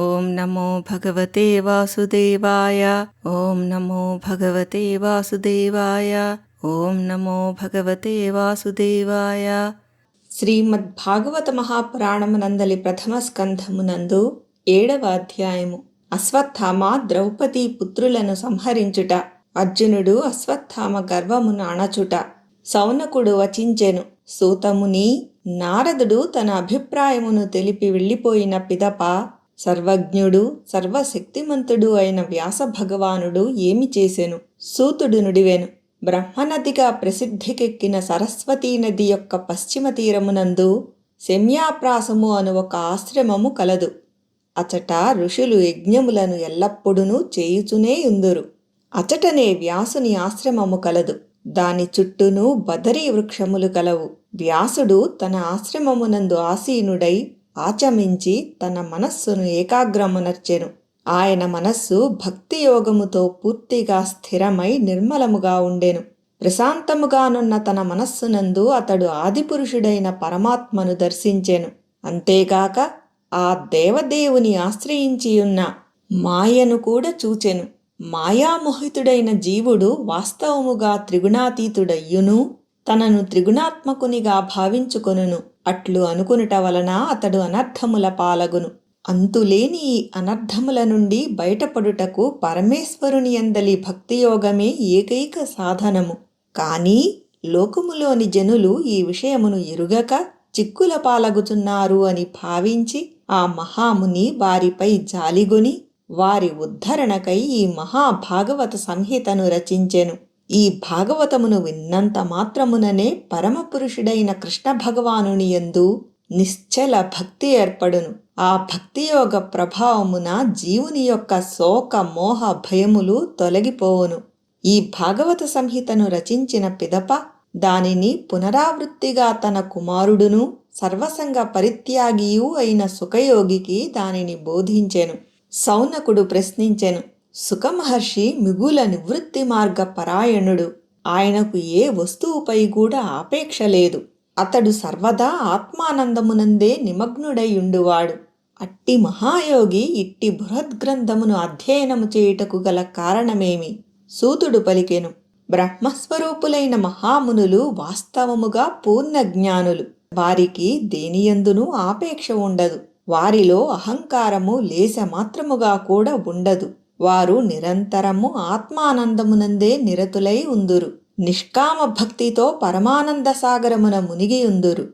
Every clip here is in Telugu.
ఓం నమో భగవతే వాసుదేవాయ ఓం నమో భగవతే వాసుదేవాయ ఓం నమో భగవతే వాసుదేవాయ. శ్రీమద్భాగవత మహాపురాణమునందలి ప్రథమ స్కంధమునందు ఏడవ అధ్యాయము. అశ్వత్థామ ద్రౌపది పుత్రులను సంహరించుట. అర్జునుడు అశ్వత్థామ గర్వమును అణచుట. సౌనకుడు వచించెను సూతముని నారదుడు తన అభిప్రాయమును తెలిపి వెళ్ళిపోయిన పిదప సర్వజ్ఞుడు సర్వశక్తిమంతుడు అయిన వ్యాస భగవానుడు ఏమి చేసెను? సూతుడు నుడివెను. బ్రహ్మనదిగా ప్రసిద్ధికెక్కిన సరస్వతీ నది యొక్క పశ్చిమ తీరమునందు శమ్యాప్రాసము అను ఒక ఆశ్రమము కలదు. అచట ఋషులు యజ్ఞములను ఎల్లప్పుడూ చేయుచునే ఉందురు అచటనే వ్యాసుని ఆశ్రమము కలదు. దాని చుట్టూను బదరీ వృక్షములు కలవు. వ్యాసుడు తన ఆశ్రమమునందు ఆసీనుడై ఆచమించి తన మనస్సును ఏకాగ్రమునర్చెను ఆయన మనస్సు భక్తి యోగముతో పూర్తిగా స్థిరమై నిర్మలముగా ఉండెను. ప్రశాంతముగానున్న తన మనస్సునందు అతడు ఆదిపురుషుడైన పరమాత్మను దర్శించెను. అంతేగాక ఆ దేవదేవుని ఆశ్రయించియున్న మాయను కూడా చూచెను. మాయామోహితుడైన జీవుడు వాస్తవముగా త్రిగుణాతీతుడయ్యును తనను త్రిగుణాత్మకునిగా భావించుకొనును. అట్లు అనుకునుట వలన అతడు అనర్థముల పాలగును. అంతులేని ఈ అనర్థముల నుండి బయటపడుటకు పరమేశ్వరుని అందలి భక్తియోగమే ఏకైక సాధనము. కానీ లోకములోని జనులు ఈ విషయమును ఎరుగక చిక్కుల పాలగుచున్నారు అని భావించి ఆ మహాముని వారిపై జాలిగొని వారి ఉద్ధరణకై ఈ మహాభాగవత సంహితను రచించెను. ఈ భాగవతమును విన్నంత మాత్రముననే పరమపురుషుడైన కృష్ణ భగవానుని యందు నిశ్చల భక్తి ఏర్పడును. ఆ భక్తియోగ ప్రభావమున జీవుని యొక్క శోక మోహ భయములు తొలగిపోవును. ఈ భాగవత సంహితను రచించిన పిదప దానిని పునరావృత్తిగా తన కుమారుడును సర్వసంగ పరిత్యాగియు అయిన సుఖయోగికి దానిని బోధించెను. సౌనకుడు ప్రశ్నించెను సుఖమహర్షి మిగుల నివృత్తి మార్గ పరాయణుడు. ఆయనకు ఏ వస్తువుపై కూడా ఆపేక్ష లేదు. అతడు సర్వదా ఆత్మానందమునందే నిమగ్నుడైయుండువాడు. అట్టి మహాయోగి ఇట్టి బృహద్గ్రంథమును అధ్యయనము చేయుటకు గల కారణమేమి? సూతుడు పలికెను. బ్రహ్మస్వరూపులైన మహామునులు వాస్తవముగా పూర్ణ జ్ఞానులు వారికి దేనియందునూ ఆపేక్ష ఉండదు. వారిలో అహంకారము లేస మాత్రముగా కూడా ఉండదు. వారు నిరంతరము ఆత్మానందమునందే నిరతులై ఉందురు. నిష్కామ భక్తితో పరమానంద సాగరమున మునిగి ఉందురు.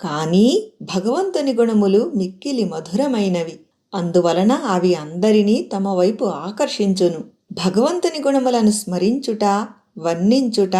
కానీ భగవంతుని గుణములు మిక్కిలి మధురమైనవి. అందువలన అవి అందరినీ తమ వైపు ఆకర్షించును. భగవంతుని గుణములను స్మరించుట వర్ణించుట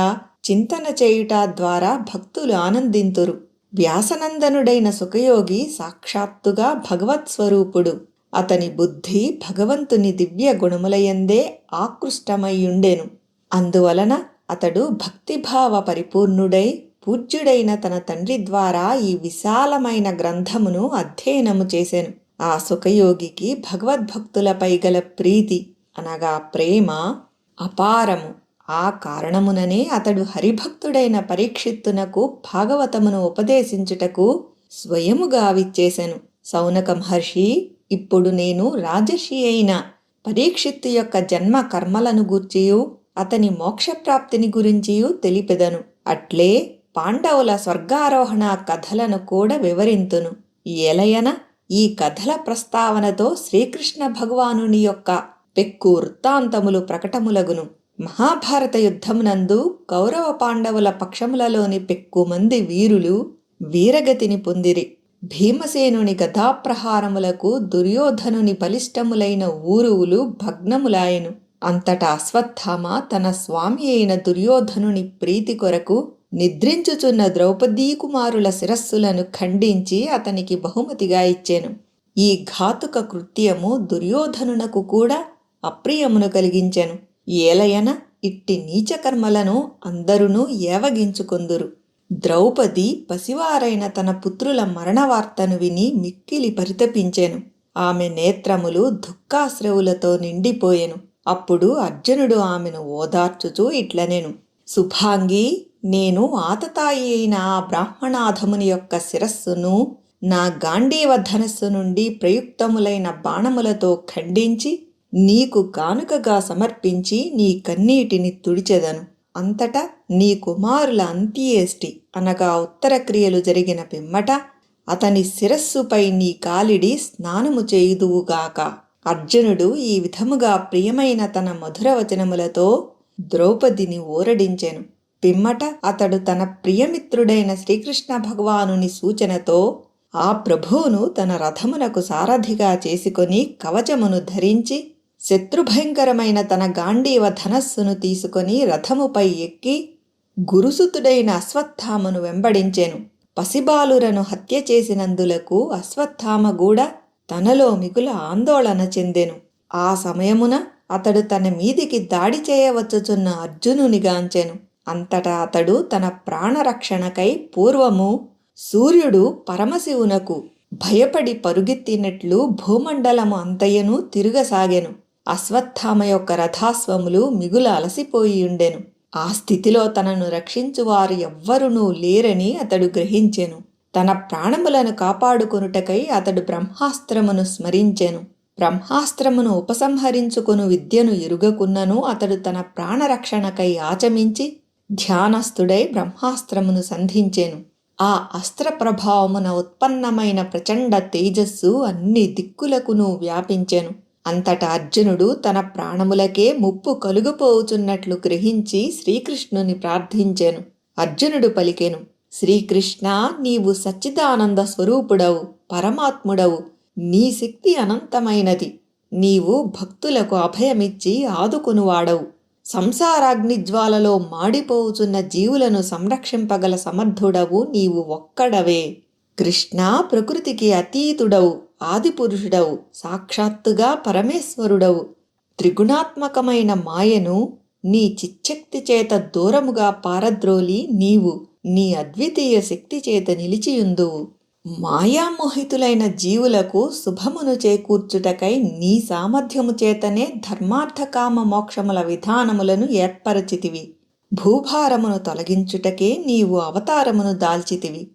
చింతన చేయుట ద్వారా భక్తులు ఆనందింతురు. వ్యాసనందనుడైన సుఖయోగి సాక్షాత్తుగా భగవత్ స్వరూపుడు అతని బుద్ధి భగవంతుని దివ్య గుణములయందే ఆకృష్టమయ్యుండెను. అందువలన అతడు భక్తిభావ పరిపూర్ణుడై పూజ్యుడైన తన తండ్రి ద్వారా ఈ విశాలమైన గ్రంథమును అధ్యయనము చేశాను ఆ సుఖయోగికి భగవద్భక్తులపై గల ప్రీతి అనగా ప్రేమ అపారము. ఆ కారణముననే అతడు హరిభక్తుడైన పరీక్షిత్తునకు భాగవతమును ఉపదేశించుటకు స్వయముగా విచ్చేసెను. సౌనక మహర్షి ఇప్పుడు నేను రాజర్షి అయిన పరీక్షిత్తు యొక్క జన్మ కర్మలను గూర్చియు అతని మోక్షప్రాప్తిని గురించియు తెలిపెదను. అట్లే పాండవుల స్వర్గారోహణ కథలను కూడా వివరింతును. ఎలయన ఈ కథల ప్రస్తావనతో శ్రీకృష్ణ భగవానుని యొక్క పెక్కు వృత్తాంతములు ప్రకటములగును. మహాభారత యుద్ధమునందు కౌరవ పాండవుల పక్షములలోని పెక్కుమంది వీరులు వీరగతిని పొందిరి. భీమసేనుని గదాప్రహారములకు దుర్యోధనుని బలిష్టములైన ఊరువులు భగ్నములాయెను. అంతటా అశ్వత్థామ తన స్వామి అయిన దుర్యోధనుని ప్రీతి కొరకు నిద్రించుచున్న ద్రౌపదీ కుమారుల శిరస్సులను ఖండించి అతనికి బహుమతిగా ఇచ్చాను. ఈ ఘాతుక కృత్యము దుర్యోధనునకు కూడా అప్రియమును కలిగించెను. ఏలయన ఇట్టి నీచకర్మలను అందరూ ఏవగించుకొందురు. ద్రౌపది పసివారైన తన పుత్రుల మరణవార్తను విని మిక్కిలి పరితపించెను. ఆమె నేత్రములు దుఃఖాశ్రవులతో నిండిపోయెను. అప్పుడు అర్జునుడు ఆమెను ఓదార్చుచూ ఇట్లనేను. శుభాంగి నేను ఆతతాయి అయిన ఆ బ్రాహ్మణాధముని యొక్క శిరస్సును నా గాంధీవ ధనస్సు నుండి ప్రయుక్తములైన బాణములతో ఖండించి నీకు కానుకగా సమర్పించి నీ కన్నీటిని తుడిచెదను. అంతటా నీ కుమారుల అంత్యేష్టి అనగా ఉత్తర క్రియలు జరిగిన పిమ్మట అతని శిరస్సుపై నీ కాలిడి స్నానము చేయుదువుగాక. అర్జునుడు ఈ విధముగా ప్రియమైన తన మధుర వచనములతో ద్రౌపదిని ఊరడించెను. పిమ్మట అతడు తన ప్రియమిత్రుడైన శ్రీకృష్ణ భగవానుని సూచనతో ఆ ప్రభువును తన రథమునకు సారథిగా చేసుకొని కవచమును ధరించి శత్రుభయంకరమైన తన గాంధీవ ధనస్సును తీసుకొని రథముపై ఎక్కి గురుసుతుడైన అశ్వత్థామను వెంబడించెను. పసిబాలురను హత్య చేసినందులకు అశ్వత్థామ కూడా తనలో మిగుల ఆందోళన చెందెను. ఆ సమయమున అతడు తన మీదికి దాడి చేయవచ్చుచున్న అర్జునునిగాంచెను అంతటా అతడు తన ప్రాణరక్షణకై పూర్వము సూర్యుడు పరమశివునకు భయపడి పరుగెత్తినట్లు భూమండలము అంతయ్యను తిరగసాగెను. అశ్వత్థామ యొక్క రథాశ్వములు మిగుల అలసిపోయియుండెను ఆ స్థితిలో తనను రక్షించువారు ఎవ్వరునూ లేరని అతడు గ్రహించెను. తన ప్రాణములను కాపాడుకొనుటకై అతడు బ్రహ్మాస్త్రమును స్మరించెను. బ్రహ్మాస్త్రమును ఉపసంహరించుకొను విద్యను ఎరుగకున్నను అతడు తన ప్రాణరక్షణకై ఆచమించి ధ్యానస్థుడై బ్రహ్మాస్త్రమును సంధించెను. ఆ అస్త్ర ప్రభావమున ఉత్పన్నమైన ప్రచండ తేజస్సు అన్ని దిక్కులకును వ్యాపించెను. అంతటా అర్జునుడు తన ప్రాణములకే ముప్పు కలుగుపోవుచున్నట్లు గ్రహించి శ్రీకృష్ణుని ప్రార్థించెను. అర్జునుడు పలికెను శ్రీకృష్ణ నీవు సచ్చిదానంద స్వరూపుడవు పరమాత్ముడవు. నీ శక్తి అనంతమైనది. నీవు భక్తులకు అభయమిచ్చి ఆదుకొనువాడవు. సంసారాగ్నిజ్వాలలో మాడిపోవుచున్న జీవులను సంరక్షింపగల సమర్థుడవు నీవు ఒక్కడవే. కృష్ణ ప్రకృతికి అతీతుడవు. ఆదిపురుషుడవు సాక్షాత్తుగా పరమేశ్వరుడవు. త్రిగుణాత్మకమైన మాయను నీ చిచ్చక్తి చేత దూరముగా పారద్రోలి నీవు నీ అద్వితీయ శక్తి చేత నిలిచియుందువు మాయామోహితులైన జీవులకు శుభమును చేకూర్చుటకై నీ సామర్థ్యము చేతనే ధర్మార్థకామ మోక్షముల విధానములను ఏర్పరచితివి. భూభారమును తొలగించుటకే నీవు అవతారమును దాల్చితివి.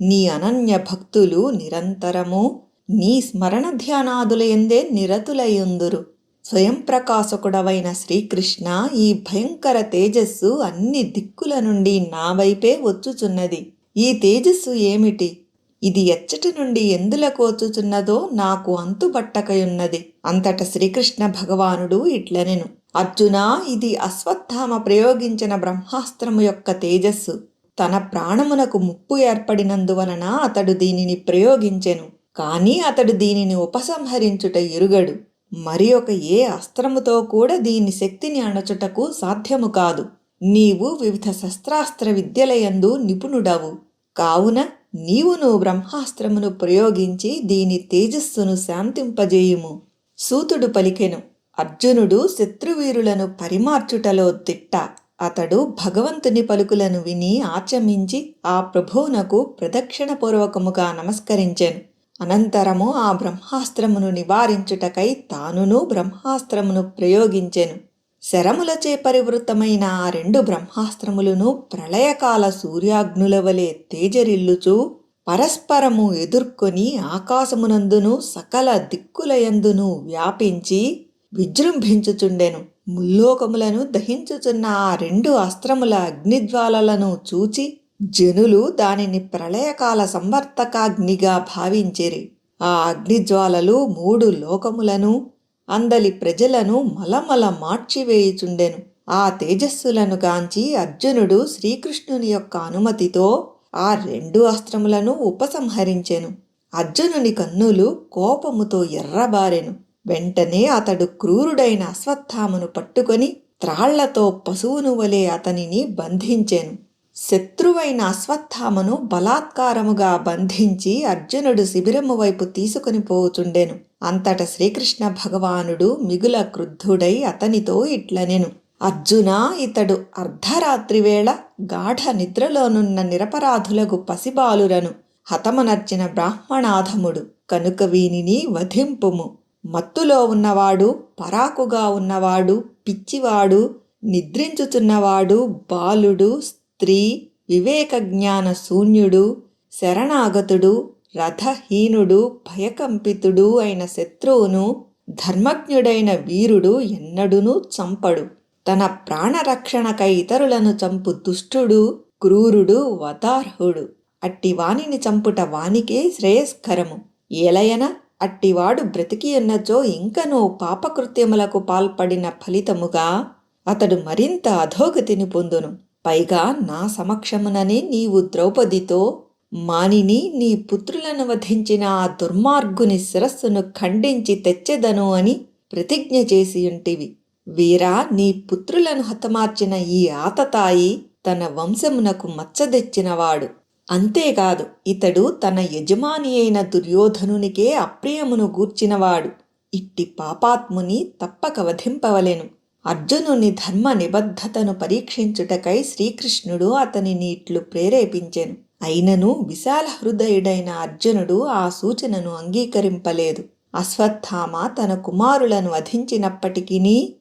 నీ అనన్య భక్తులు నిరంతరము నీ స్మరణ ధ్యానాదులయందే నిరతులయుందురు. స్వయం ప్రకాశకుడవైన శ్రీకృష్ణ ఈ భయంకర తేజస్సు అన్ని దిక్కుల నుండి నా వైపే వచ్చుచున్నది. ఈ తేజస్సు ఏమిటి? ఇది ఎచ్చటి నుండి ఎందులకు వచ్చుచున్నదో నాకు అంతుబట్టకయున్నది. అంతట శ్రీకృష్ణ భగవానుడు ఇట్లనెను. అర్జున ఇది అశ్వత్థామ ప్రయోగించిన బ్రహ్మాస్త్రము యొక్క తేజస్సు. తన ప్రాణమునకు ముప్పు ఏర్పడినందువలన అతడు దీనిని ప్రయోగించెను. కానీ అతడు దీనిని ఉపసంహరించుట ఎరుగడు. మరి ఒక ఏ అస్త్రముతో కూడా దీని శక్తిని అణచుటకు సాధ్యము కాదు. నీవు వివిధ శస్త్రాస్త్ర విద్యలయందు నిపుణుడవు. కావున నీవును బ్రహ్మాస్త్రమును ప్రయోగించి దీని తేజస్సును శాంతింపజేయుము. సూతుడు పలికెను అర్జునుడు శత్రువీరులను పరిమార్చుటలో తిట్ట. అతడు భగవంతుని పలుకులను విని ఆచమించి ఆ ప్రభువునకు ప్రదక్షిణపూర్వకముగా నమస్కరించెను. అనంతరము ఆ బ్రహ్మాస్త్రమును నివారించుటకై తానును బ్రహ్మాస్త్రమును ప్రయోగించెను. శరములచే పరివృతమైన ఆ రెండు బ్రహ్మాస్త్రములను ప్రళయకాల సూర్యాగ్నుల వలె తేజరిల్లుచు పరస్పరము ఎదుర్కొని ఆకాశమునందును సకల దిక్కులయందును వ్యాపించి విజృంభించుచుండెను. ముల్లోకములను దహించుచున్న ఆ రెండు అస్త్రముల అగ్నిజ్వాలలను చూచి జనులు దానిని ప్రళయకాల సంవర్తకాగ్నిగా భావించిరి. ఆ అగ్నిజ్వాలలు మూడు లోకములను అందలి ప్రజలను మలమల మార్చివేయుచుండెను. ఆ తేజస్సులను గాంచి అర్జునుడు శ్రీకృష్ణుని యొక్క అనుమతితో ఆ రెండు అస్త్రములను ఉపసంహరించెను. అర్జునుని కన్నులు కోపముతో ఎర్రబారెను. వెంటనే అతడు క్రూరుడైన అశ్వత్థామను పట్టుకొని త్రాళ్ళతో పశువును వలె అతనిని బంధించెను. శత్రువైన అశ్వత్థామను బలాత్కారముగా బంధించి అర్జునుడు శిబిరము వైపు తీసుకుని పోవుచుండెను. అంతట శ్రీకృష్ణ భగవానుడు మిగుల క్రుద్ధుడై అతనితో ఇట్లనెను. అర్జున ఇతడు అర్ధరాత్రి వేళ గాఢ నిద్రలోనున్న నిరపరాధులకు పసిబాలురను. హతమనర్చిన బ్రాహ్మణాధముడు. కనుక వీనిని వధింపుము. మత్తులో ఉన్నవాడు పరాకుగా ఉన్నవాడు పిచ్చివాడు నిద్రించుచున్నవాడు బాలుడు స్త్రీ వివేక జ్ఞాన శూన్యుడు శరణాగతుడు రథహీనుడు భయకంపితుడు అయిన శత్రువును ధర్మజ్ఞుడైన వీరుడు ఎన్నడునూ చంపడు. తన ప్రాణరక్షణకై ఇతరులను చంపు దుష్టుడు క్రూరుడు వదార్హుడు. అట్టివానిని చంపుట వానికే శ్రేయస్కరము. ఏలయన అట్టివాడు బ్రతికియున్నచో ఇంకనూ పాపకృత్యములకు పాల్పడిన ఫలితముగా అతడు మరింత అధోగతిని పొందును. పైగా నా సమక్షముననే నీవు ద్రౌపదితో మానిని నీ పుత్రులను వధించిన ఆ దుర్మార్గుని శిరస్సును ఖండించి తెచ్చెదను అని ప్రతిజ్ఞ చేసి ఉంటివి. వీరా నీ పుత్రులను హతమార్చిన ఈ ఆతతాయి తన వంశమునకు మచ్చదెచ్చినవాడు. అంతేకాదు ఇతడు తన యజమాని అయిన దుర్యోధనునికే అప్రియమును గూర్చినవాడు. ఇట్టి పాపాత్ముని తప్పక వధింపవలెను. అర్జునుని ధర్మ నిబద్ధతను పరీక్షించుటకై శ్రీకృష్ణుడు అతనిని ఇట్లు ప్రేరేపించెను. అయినను విశాల హృదయుడైన అర్జునుడు ఆ సూచనను అంగీకరింపలేదు. అశ్వత్థామ తన కుమారులను వధించినప్పటికీ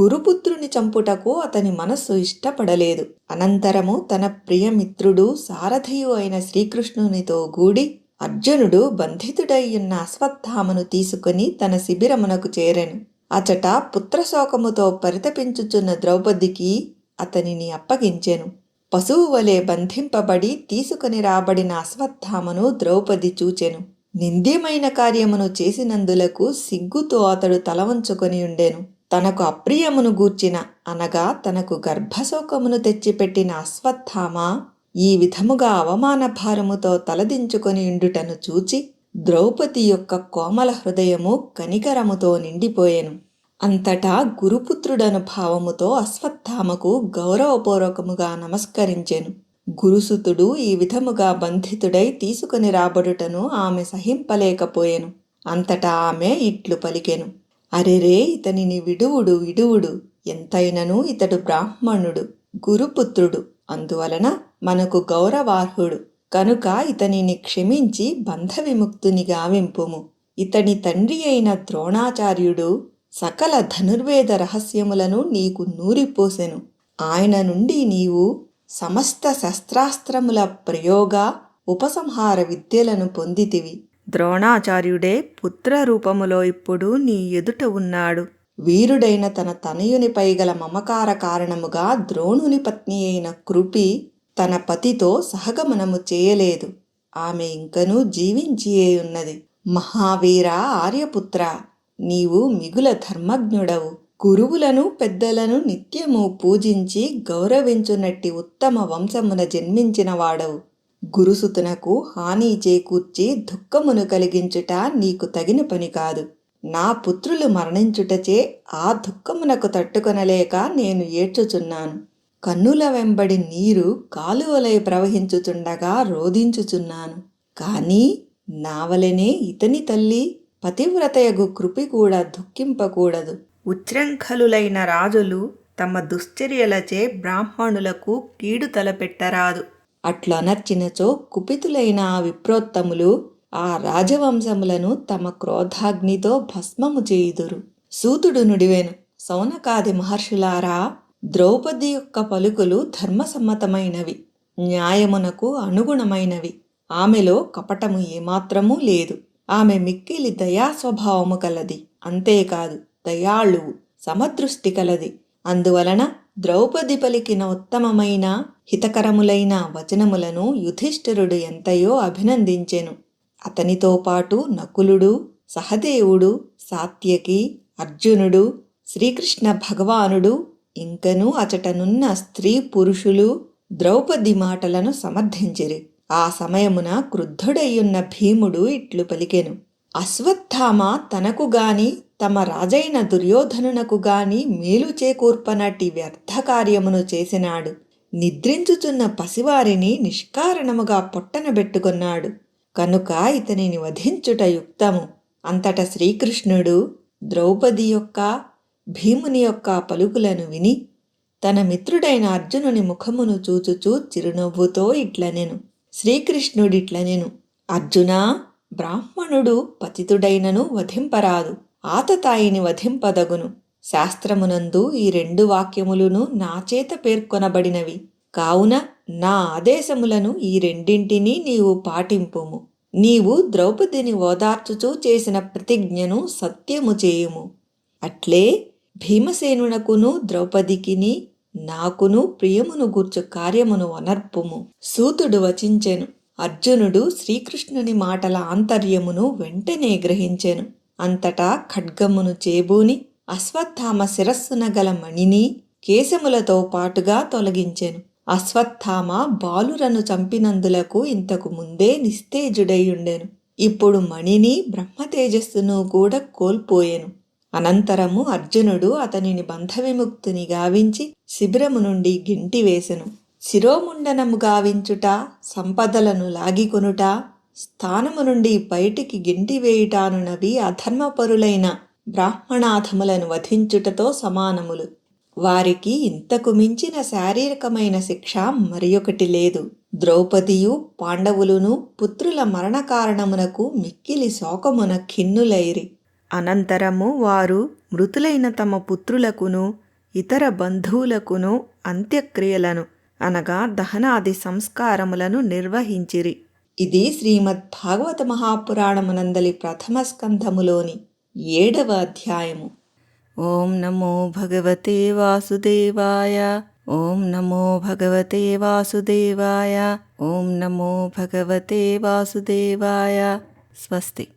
గురుపుత్రుని చంపుటకు అతని మనస్సు ఇష్టపడలేదు. అనంతరము తన ప్రియమిత్రుడు సారథియు అయిన శ్రీకృష్ణునితో గూడి అర్జునుడు బంధితుడయ్యున్న అశ్వత్థామను తీసుకుని తన శిబిరమునకు చేరెను. అచట పుత్రశోకముతో పరితపించుచున్న ద్రౌపదికి అతనిని అప్పగించెను. పశువు వలె బంధింపబడి తీసుకుని రాబడిన అశ్వత్థామను ద్రౌపది చూచెను. నింద్యమైన కార్యమును చేసినందులకు సిగ్గుతో అతడు తలవంచుకొని ఉండెను. తనకు అప్రియమును గూర్చిన అనగా తనకు గర్భశోకమును తెచ్చిపెట్టిన అశ్వత్థామ ఈ విధముగా అవమాన భారముతో తలదించుకొని ఉండుటను చూచి ద్రౌపది యొక్క కోమల హృదయము కనికరముతో నిండిపోయెను. అంతటా గురుపుత్రుడను భావముతో అశ్వత్థామకు గౌరవపూర్వకముగా నమస్కరించెను. గురుసుతుడు ఈ విధముగా బంధితుడై తీసుకుని రాబడుటను ఆమె సహింపలేకపోయెను. అంతటా ఆమె ఇట్లు పలికెను. అరెరే ఇతనిని విడువుడు విడువుడు. ఎంతైనను ఇతడు బ్రాహ్మణుడు గురుపుత్రుడు. అందువలన మనకు గౌరవార్హుడు. కనుక ఇతనిని క్షమించి బంధ విముక్తుని గావింపుము. ఇతని తండ్రి అయిన ద్రోణాచార్యుడు సకల ధనుర్వేద రహస్యములను నీకు నూరిపోసెను. ఆయన నుండి నీవు సమస్త శస్త్రాస్త్రముల ప్రయోగ ఉపసంహార విద్యలను పొందితివి. ద్రోణాచార్యుడే పుత్ర రూపములో ఇప్పుడు నీ ఎదుట ఉన్నాడు. వీరుడైన తన తనయునిపై గల మమకార కారణముగా ద్రోణుని పత్ని అయిన కృపి తన పతితో సహగమనము చేయలేదు. ఆమె ఇంకనూ జీవించియే ఉన్నది మహావీర ఆర్యపుత్ర నీవు మిగుల ధర్మజ్ఞుడవు. గురువులను పెద్దలను నిత్యము పూజించి గౌరవించునట్టి ఉత్తమ వంశమున జన్మించిన వాడవు గురుసుతునకు హాని చేకూర్చి దుఃఖమును కలిగించుట నీకు తగిన పని కాదు. నా పుత్రులు మరణించుటచే ఆ దుఃఖమునకు తట్టుకొనలేక నేను ఏడ్చుచున్నాను. కన్నుల వెంబడి నీరు కాలువలై ప్రవహించుచుండగా రోధించుచున్నాను. కానీ నావలనే ఇతని తల్లి పతివ్రతయగు కృపి కూడా దుఃఖింపకూడదు. ఉచ్ఛృంఖలులైన రాజులు తమ దుశ్చర్యలచే బ్రాహ్మణులకు కీడు తలపెట్టరాదు. అట్లనర్చినచో కుపితులైన ఆ విప్రోత్తములు ఆ రాజవంశములను తమ క్రోధాగ్నితో భస్మము చేయుదురు. సూతుడు నుడివెను. సౌనకాది మహర్షులారా ద్రౌపది యొక్క పలుకులు ధర్మసమ్మతమైనవి న్యాయమునకు అనుగుణమైనవి. ఆమెలో కపటము ఏమాత్రమూ లేదు. ఆమె మిక్కిలి దయా స్వభావము కలది. అంతేకాదు దయాళువు సమదృష్టి కలది. అందువలన ద్రౌపది పలికిన ఉత్తమమైన హితకరములైన వచనములను యుధిష్ఠిరుడు ఎంతయో అభినందించెను. అతనితో పాటు నకులుడు సహదేవుడు సాత్యకి అర్జునుడు శ్రీకృష్ణ భగవానుడు ఇంకనూ అచటనున్న స్త్రీ పురుషులు ద్రౌపది మాటలను సమర్థించిరి. ఆ సమయమున క్రుద్ధుడయ్యున్న భీముడు ఇట్లు పలికెను. అశ్వత్థామ తనకు గాని తమ రాజైన దుర్యోధనునకు గాని మేలు చేకూర్పనటి వ్యర్థ కార్యమును చేసినాడు. నిద్రించుచున్న పసివారిని నిష్కారణముగా పొట్టనబెట్టుకున్నాడు కనుక ఇతనిని వధించుట యుక్తము. అంతట శ్రీకృష్ణుడు ద్రౌపది యొక్క భీముని యొక్క పలుకులను విని తన మిత్రుడైన అర్జునుని ముఖమును చూచుచూ చిరునవ్వుతో ఇట్లనెను. శ్రీకృష్ణుడిట్లనెను. అర్జునా బ్రాహ్మణుడు పతితుడైనను వధింపరాదు. ఆతతాయిని వధింపదగును. శాస్త్రమునందు ఈ రెండు వాక్యములను నా చేత పేర్కొనబడినవి. కావున నా ఆదేశములను ఈ రెండింటినీ నీవు పాటింపుము. నీవు ద్రౌపదిని ఓదార్చుచూ చేసిన ప్రతిజ్ఞను సత్యము చేయుము. అట్లే భీమసేనునకును ద్రౌపదికిని నాకును ప్రియమును గూర్చు కార్యమును అనర్పుము. సూతుడు వచించెను. అర్జునుడు శ్రీకృష్ణుని మాటల ఆంతర్యమును వెంటనే గ్రహించెను. అంతటా ఖడ్గమును చేబూని అశ్వత్థామ శిరస్సున గల మణిని కేశములతో పాటుగా తొలగించెను. అశ్వత్థామ బాలురను చంపినందులకు ఇంతకు ముందే నిస్తేజుడైయుండెను ఇప్పుడు మణిని బ్రహ్మతేజస్సును కూడా కోల్పోయెను. అనంతరము అర్జునుడు అతనిని బంధవిముక్తిని గావించి శిబిరము నుండి గింటి వేసెను. శిరోముండనము గావించుట సంపదలను లాగికొనుట స్థానము నుండి బయటికి గింటి వేయుటానునవి అధర్మపరులైన బ్రాహ్మణాధములను వధించుటతో సమానములు. వారికి ఇంతకు మించిన శారీరకమైన శిక్ష మరియొకటి లేదు. ద్రౌపదియు పాండవులును పుత్రుల మరణ కారణమునకు మిక్కిలి శోకమున ఖిన్నులైరి. అనంతరము వారు మృతులైన తమ పుత్రులకును ఇతర బంధువులకును అంత్యక్రియలను అనగా దహనాది సంస్కారములను నిర్వహించిరి. ఇది శ్రీమద్ భాగవత మహాపురాణమునందలి ప్రథమ స్కంధములోని ఏడవ అధ్యాయము. ఓం నమో భగవతే వాసుదేవాయ ఓం నమో భగవతే వాసుదేవాయ ఓం నమో భగవతే వాసుదేవాయ. స్వస్తి.